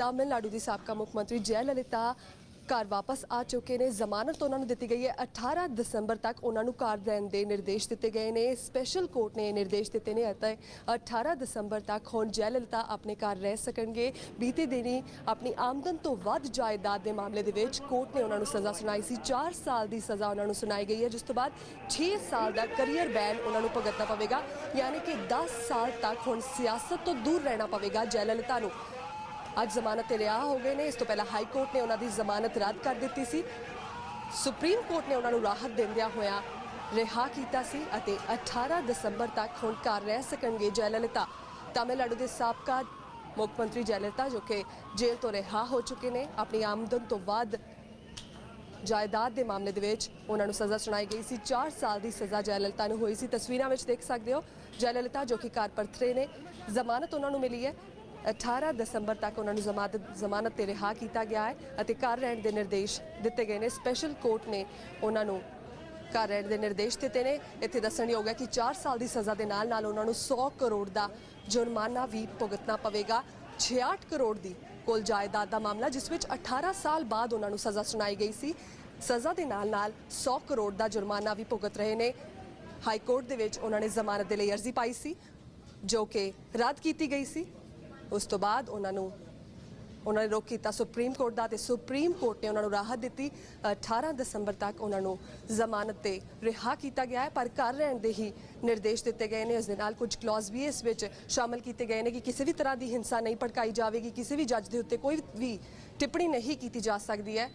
ਤਾਮਿਲਨਾਡੂ ਦੀ ਸਾਬਕਾ ਮੁੱਖ ਮੰਤਰੀ ਜੈ ਲਲਿਤਾ ਘਰ ਵਾਪਸ ਆ ਚੁੱਕੇ ਨੇ। ਜ਼ਮਾਨਤ ਉਹਨਾਂ ਨੂੰ ਦਿੱਤੀ ਗਈ ਹੈ। 18 ਦਸੰਬਰ ਤੱਕ ਉਹਨਾਂ ਨੂੰ ਘਰ ਦੇਣ ਦੇ ਨਿਰਦੇਸ਼ ਦਿੱਤੇ ਗਏ ਨੇ। ਸਪੈਸ਼ਲ ਕੋਰਟ ਨੇ ਨਿਰਦੇਸ਼ ਦਿੱਤੇ ਨੇ। ਅਤੇ 18 ਦਸੰਬਰ ਤੱਕ ਹੁਣ ਜੈ ਲਲਿਤਾ ਆਪਣੇ ਘਰ ਰਹਿ ਸਕਣਗੇ। ਬੀਤੇ ਦਿਨੀ ਆਪਣੀ ਆਮਦਨ ਤੋਂ ਵੱਧ ਜਾਇਦਾਦ ਦੇ ਮਾਮਲੇ ਦੇ ਵਿੱਚ ਕੋਰਟ ਨੇ ਉਹਨਾਂ ਨੂੰ ਸਜ਼ਾ ਸੁਣਾਈ ਸੀ। 4 ਸਾਲ ਦੀ ਸਜ਼ਾ ਉਹਨਾਂ ਨੂੰ ਸੁਣਾਈ ਗਈ ਹੈ। ਜਿਸ ਤੋਂ ਬਾਅਦ 6 ਸਾਲ ਦਾ ਕੈਰੀਅਰ ਬੈਨ ਉਹਨਾਂ ਨੂੰ ਭੁਗਤਣਾ ਪਵੇਗਾ। ਯਾਨੀ ਕਿ 10 ਸਾਲ ਤੱਕ ਹੁਣ ਸਿਆਸਤ ਤੋਂ ਦੂਰ ਰਹਿਣਾ ਪਵੇਗਾ ਜੈ ਲਲਿਤਾ ਨੂੰ। ਅੱਜ ਜ਼ਮਾਨਤ ਤੇ ਰਿਹਾ ਹੋ ਗਏ ਨੇ। ਇਸ ਤੋਂ ਪਹਿਲਾਂ ਹਾਈ ਕੋਰਟ ਨੇ ਉਹਨਾਂ ਦੀ ਜ਼ਮਾਨਤ ਰੱਦ ਕਰ ਦਿੱਤੀ ਸੀ। ਸੁਪਰੀਮ ਕੋਰਟ ਨੇ ਉਹਨਾਂ ਨੂੰ ਰਾਹਤ ਦਿੰਦਿਆਂ ਹੋਇਆਂ ਰਿਹਾ ਕੀਤਾ ਸੀ ਅਤੇ 18 ਦਸੰਬਰ ਤੱਕ ਹੁਣ ਘਰ ਰਹਿ ਸਕਣਗੇ ਜੈ ਤਾਮਿਲਨਾਡੂ ਦੇ ਸਾਬਕਾ ਮੁੱਖ ਮੰਤਰੀ ਜੈ ਜੋ ਕਿ ਜੇਲ੍ਹ ਤੋਂ ਰਿਹਾ ਹੋ ਚੁੱਕੇ ਨੇ, ਆਪਣੀ ਆਮਦਨ ਤੋਂ ਬਾਅਦ ਜਾਇਦਾਦ ਦੇ ਮਾਮਲੇ ਦੇ ਵਿੱਚ ਉਹਨਾਂ ਨੂੰ ਸਜ਼ਾ ਸੁਣਾਈ ਗਈ ਸੀ। 4 ਸਾਲ ਦੀ ਸਜ਼ਾ ਜੈਲਲਿਤਾ ਨੂੰ ਹੋਈ ਸੀ। ਤਸਵੀਰਾਂ ਵਿੱਚ ਦੇਖ ਸਕਦੇ ਹੋ ਜੈਲਲਿਤਾ, ਜੋ ਕਿ ਘਰ ਪਰਤ ਰਹੇ ਨੇ। ਜ਼ਮਾਨਤ ਉਹਨਾਂ ਨੂੰ ਮਿਲੀ ਹੈ। 18 ਦਸੰਬਰ ਤੱਕ ਉਹਨਾਂ ਨੂੰ ਜ਼ਮਾਨਤ ਜ਼ਮਾਨਤ ਤੇ ਰਿਹਾ ਕੀਤਾ ਗਿਆ ਹੈ ਅਤੇ ਘਰ ਰਹਿਣ ਦੇ ਨਿਰਦੇਸ਼ ਦਿੱਤੇ ਗਏ ਨੇ। ਸਪੈਸ਼ਲ ਕੋਰਟ ਨੇ ਉਹਨਾਂ ਨੂੰ ਘਰ ਰਹਿਣ ਦੇ ਨਿਰਦੇਸ਼ ਦਿੱਤੇ ਨੇ। ਇੱਥੇ ਦੱਸਣਯੋਗ ਹੈ ਕਿ 4 ਸਾਲ ਦੀ ਸਜ਼ਾ ਦੇ ਨਾਲ ਨਾਲ ਉਹਨਾਂ ਨੂੰ 100 ਕਰੋੜ ਦਾ ਜੁਰਮਾਨਾ ਵੀ ਭੁਗਤਣਾ ਪਵੇਗਾ। 66 ਕਰੋੜ ਦੀ ਕੋਲ ਜਾਇਦਾਦ ਦਾ ਮਾਮਲਾ, ਜਿਸ ਵਿੱਚ 18 ਸਾਲ ਬਾਅਦ ਉਹਨਾਂ ਨੂੰ ਸਜ਼ਾ ਸੁਣਾਈ ਗਈ ਸੀ। ਸਜ਼ਾ ਦੇ ਨਾਲ ਨਾਲ 100 ਕਰੋੜ ਦਾ ਜੁਰਮਾਨਾ ਵੀ ਭੁਗਤ ਰਹੇ ਨੇ। ਹਾਈ ਕੋਰਟ ਦੇ ਵਿੱਚ ਉਹਨਾਂ ਨੇ ਜ਼ਮਾਨਤ ਦੇ ਲਈ ਅਰਜ਼ੀ ਪਾਈ ਸੀ, ਜੋ ਕਿ ਰੱਦ ਕੀਤੀ ਗਈ ਸੀ। ਉਸ ਤੋਂ ਬਾਅਦ ਉਹਨਾਂ ਨੂੰ ਉਹਨਾਂ ਨੇ ਰੋਕ ਕੀਤਾ ਸੁਪਰੀਮ ਕੋਰਟ ਦਾ ਤੇ ਸੁਪਰੀਮ ਕੋਰਟ ਨੇ ਉਹਨਾਂ ਨੂੰ ਰਾਹਤ ਦਿੱਤੀ। 18 ਦਸੰਬਰ ਤੱਕ ਉਹਨਾਂ ਨੂੰ ਜ਼ਮਾਨਤ ਤੇ ਰਿਹਾ ਕੀਤਾ ਗਿਆ ਹੈ, ਪਰ ਘਰ ਰਹਿਣ ਦੇ ਹੀ ਨਿਰਦੇਸ਼ ਦਿੱਤੇ ਗਏ ਨੇ। ਇਸ ਦੇ ਨਾਲ ਕੁਝ ਕਲੌਜ਼ ਵੀ ਇਸ ਵਿੱਚ ਸ਼ਾਮਲ ਕੀਤੇ ਗਏ ਨੇ ਕਿ ਕਿਸੇ ਵੀ ਤਰ੍ਹਾਂ ਦੀ ਹਿੰਸਾ ਨਹੀਂ ਭੜਕਾਈ ਜਾਵੇਗੀ, ਕਿਸੇ ਵੀ ਜੱਜ ਦੇ ਉੱਤੇ ਕੋਈ ਵੀ ਟਿੱਪਣੀ ਨਹੀਂ ਕੀਤੀ ਜਾ ਸਕਦੀ ਹੈ।